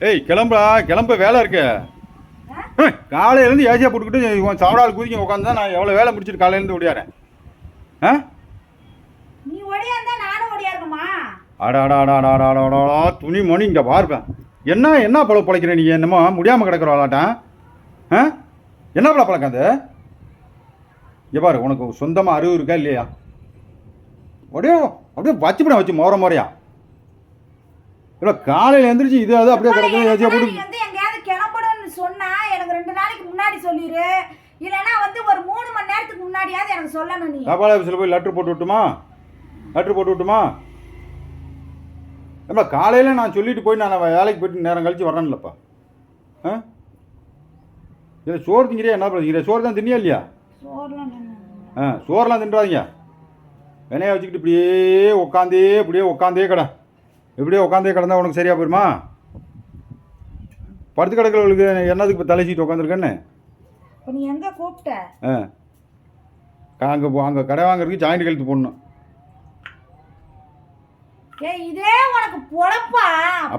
ஏய் கிளம்புடா. கிளம்ப வேலை இருக்கு? காலையிலேருந்து ஏசியா போட்டுக்கிட்டு உன் சாவடால் குதிக்க உட்காந்து நான் எவ்வளோ வேலை முடிச்சிட்டு காலையிலேருந்து ஓடியாரேன். ஆ? நீ நானும் அடா அடா அடா அடா அடா அடா அடா துணி மணி இங்கே பார்ப்பேன். என்ன என்ன பழ பிழைக்கிற நீ? என்னமோ முடியாமல் கிடக்குறாளாட்டான் ஆ? என்ன பழ பழக்கம் அது? இங்கே பாரு உனக்கு சொந்தமாக அறிவு இருக்கா இல்லையா? அப்படியே அப்படியே வச்சுப்பட வச்சு மோர முறையா இல்லை காலையில் எந்திரிச்சு இது அது அப்படியே கிடக்கு ஏசியா போட்டு வந்து எங்கேயாவது கிளம்பணும்னு சொன்னா எனக்கு ரெண்டு நாளைக்கு முன்னாடி சொல்லிடு இல்லைன்னா வந்து ஒரு மூணு மணி நேரத்துக்கு முன்னாடியாவது எனக்கு சொல்லணும் நீ. தபால் ஆஃபீஸில் போய் லெட்ரு போட்டு விட்டுமா? லெட்ரு போட்டு விட்டுமா? ஏப்பா காலையில் நான் சொல்லிட்டு போய் நான் வேலைக்கு போயிட்டு நேரம் கழிச்சு வரேன்லப்பா ஆ? இல்லை சோறு திங்கிறியா என்ன பண்ணுறீங்க சோறு தான் தின்னியா இல்லையா. ஆ சோறுலாம் தின்றாதீங்க. வினைய வச்சுக்கிட்டு இப்படியே உட்காந்தே இப்படியே உட்காந்தே கடை. இப்படியே உட்காந்தே கிடந்தா உனக்கு சரியா போயிருமா? படுத்து கிடக்கிறவங்களுக்கு என்னதுக்கு இப்போ தலை சீட்டு உட்காந்துருக்கேன்னு நீ எங்க கூப்பிட்ட? ஆ. அங்கே அங்கே கடை வாங்குறதுக்கு ஜாயிண்ட் கழுத்து போடணும். இதே உனக்கு பொழப்பா.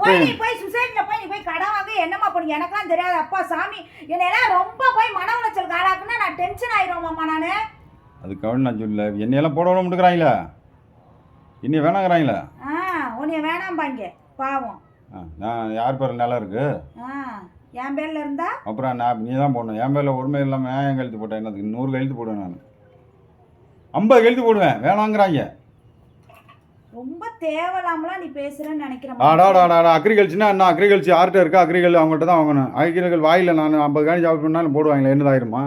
போய் நீ போய் சுசைட்ல போய் நீ போய் கடன் வாங்க. என்னம்மா பண்ணி? எனக்கெல்லாம் தெரியாது. அப்பா சாமி என்னையெல்லாம் ரொம்ப போய் மன உளைச்சல் காடாக்குன்னா நான் டென்ஷன் ஆயிடுவோம்மா நானு. அதுக்காக நான் சொல்லல. என்னையெல்லாம் போட விட மாட்டேங்கிறாங்களா. இன்னி வேணாங்கிறாங்களா. உன்னைய வேணாம்பாங்க பாவம். நான் யார் பேர் நிலம் இருக்கு? என் பேர்ல இருந்தா? அப்புறம் நான் நீ தான் போடணும். என் பேரில் ஒருமை இல்லாமல் ஏன் என் கழுத்து போட்டேன் என்னதுக்கு நூறு கழுத்து போடுவேன் நான். ஐம்பது கழுத்து போடுவேன். வேணாங்கிறாங்க. ரொம்ப தேவையில்லாமலாம் நீ பேசுறேன்னு நினைக்கிறேன் ஆடாடாடாடா அக்ரிகல்ச்சர்னா என்ன? அக்ரிகல்ச்சர் யார்கிட்ட இருக்கா? அக்ரிகல் அவங்கள்ட்ட தான் வாங்கணும். அக்ரிகல் வாயில் நான் ஐம்பது காணி ஜாப் பண்ணாலும் போடுவாங்களே என்னது ஆயிருமா?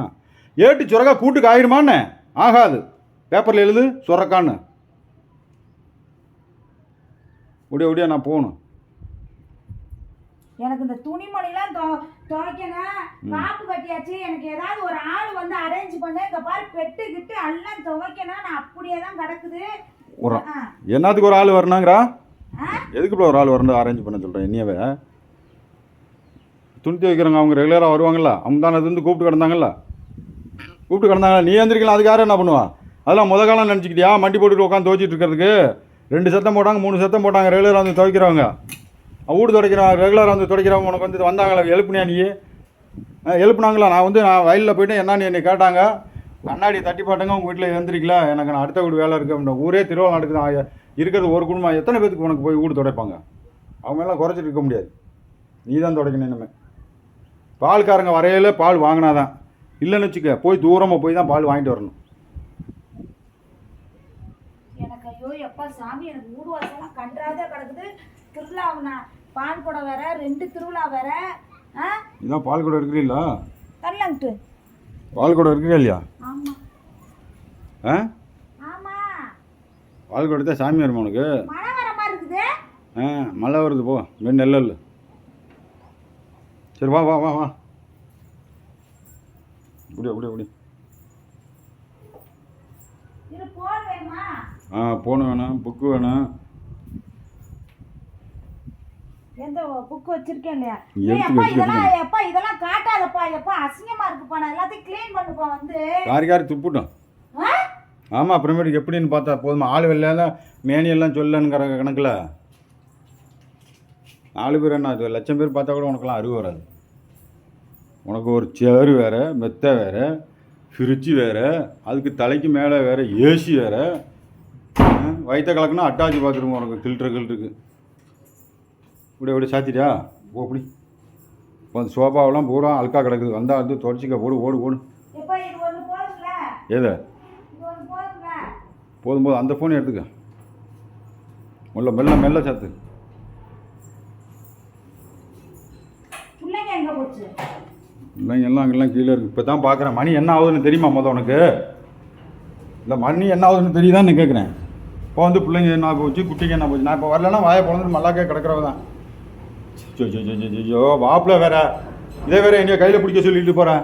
ஏட்டு சுரக்கா கூட்டுக்கு ஆயிருமான்னு? ஆகாது. பேப்பரில் எழுது சுரக்கான்னு. ஒடியா ஒடியா நான் போகணும். எனக்கு இந்த துணிமணிலாம் துவ துவைக்கணும். காப்பு கட்டியாச்சு. எனக்கு ஏதாவது ஒரு ஆள் வந்து அரேஞ்ச் பண்ணு. இந்த பாரு பெட்டு கிட்டு எல்லாம் துவைக்கணும். நான் அப்படியே தான் கிடக்குது. ஒரு என்னத்துக்கு ஒரு ஆள் வரணுங்கிறா எதுக்கு இப்போ ஒரு ஆள் வரணும் அரேஞ்ச் பண்ண சொல்கிறேன் என்னையவே? துணி துவைக்கிறவங்க அவங்க ரெகுலராக வருவாங்கல்ல? அவங்க தானே அது வந்து கூப்பிட்டு கிடந்தாங்கல்ல? கூப்பிட்டு கிடந்தாங்களா நீ எந்திரிக்கலாம். அதுக்கு யாரும் என்ன பண்ணுவா? அதெல்லாம் முத காலம் நினச்சிக்கிட்டியா? மண்டி போட்டுட்டு உட்காந்து துவைச்சிட்டு இருக்கிறதுக்கு? ரெண்டு சத்தம் போட்டாங்க மூணு சத்தம் போட்டாங்க ரெகுலராக வந்து துவைக்கிறவங்க வீடு துடைக்கிறவங்க ரெகுலராக வந்து துடைக்கிறவங்க உனக்கு வந்து வந்தாங்களா எழுப்புனியா நீ? ஆ, எழுப்புனாங்களா? நான் வந்து நான் வயலில் போயிட்டு என்னன்னு என்னை கேட்டாங்க? கண்ணாடி தட்டி பாட்டுங்க உங்கள் வீட்டில் எழுந்திரிக்கல. எனக்கு நான் அடுத்த வீடு வேலை இருக்குது அப்படின்னா ஊரே திருவிழா நடக்குது. இருக்கிறது ஒரு குடும்பம் எத்தனை பேத்துக்கு உனக்கு போய் வீடு துடைப்பாங்க? அவங்க எல்லாம் குறைச்சிட்டு இருக்க முடியாது. நீ தான் துடைக்கணும் இனிமேல் பால்காரங்க வரையில பால் வாங்கினாதான். இல்லைன்னு வச்சுக்க போய் தூரமாக போய் தான் பால் வாங்கிட்டு வரணும் எனக்கு ஐயோ எப்பா சாமி எனக்கு மூடு வாசலாம் கன்றாத கிடக்குது. திருவிழா நான் பான் குடம் வேற ரெண்டு திருவிழா வேற ஆ? இதான் பால் கூட இருக்கிறீங்களா? தரலாங்கிட்டு பால் கூட இருக்கிறீங்களா இல்லையா? ஆமா. ஆ? ஆமா. பால் கூட தான் சாமி வருமா உனக்கு? மழை வர மாதிரி இருக்குது. ஆ மழை வருது போ. மென் நெல் சரி வா வா வா வா. இப்படி அப்படி அப்படி. ஆ ஃபோனு வேணும் புக்கு வேணும். எந்த புக் வச்சிருக்கேன் இல்லையா. இதெல்லாம் எப்பா இதெல்லாம் காட்டாதப்பா எப்பா அசிங்கமா இருக்குப்பா நான் எல்லாத்தையும் க்ளீன் பண்ணுப்பா வந்து. யாரு யாரு துப்புட்டோம்? ஆமாம் அப்புறமேட்டுக்கு எப்படின்னு பார்த்தா போதுமா? ஆள் வெளில மேனியெல்லாம் சொல்லணுங்கிற கணக்கில். நாலு பேர் என்ன அது லட்சம் பேர் பார்த்தா கூட உனக்கெல்லாம் அறிவு வராது. உனக்கு ஒரு சேரு வேறு மெத்தை வேறு ஃப்ரிட்ஜு வேறு அதுக்கு தலைக்கு மேலே வேறு ஏசி வேறு. வயிற்ற கலக்குனா அட்டாச் பாத்ரூம் உனக்கு கில்ட்ரு கில்ட்ருக்கு இப்படி இப்படி சாத்திட்டியா? ஓ அப்படி இப்போ அந்த சோஃபாவெல்லாம் பூரா அழுக்கா கிடக்குது. வந்தால் வந்து தொடச்சிக்க ஓடு ஓடு. ஓடு ஏதா போதும் போதும். அந்த ஃபோனை எடுத்துக்க. மெல்ல மெல்ல மெல்ல சேர்த்து பிள்ளைங்க எங்க போச்சு இல்லைங்க எல்லாம் அங்கெல்லாம் கீழே இருக்குது இப்போ தான் பார்க்குறேன் மணி என்ன ஆகுதுன்னு தெரியுமா மொதல் உனக்கு இல்லை மணி என்ன ஆகுதுன்னு தெரியுதான்னு கேட்குறேன் இப்போ வந்து பிள்ளைங்க என்ன போச்சு குட்டிங்க என்ன போச்சு நான் இப்போ வரலன்னா வாயை பிறந்துட்டு மல்லாக்கே கிடக்கிறவ தான் ஜோ ஜோ ஜோ ஜோ ஜோ வாப்பில் வேற இதே வேற எங்கேயோ கையில் பிடிக்க சொல்லிட்டு போகிறேன்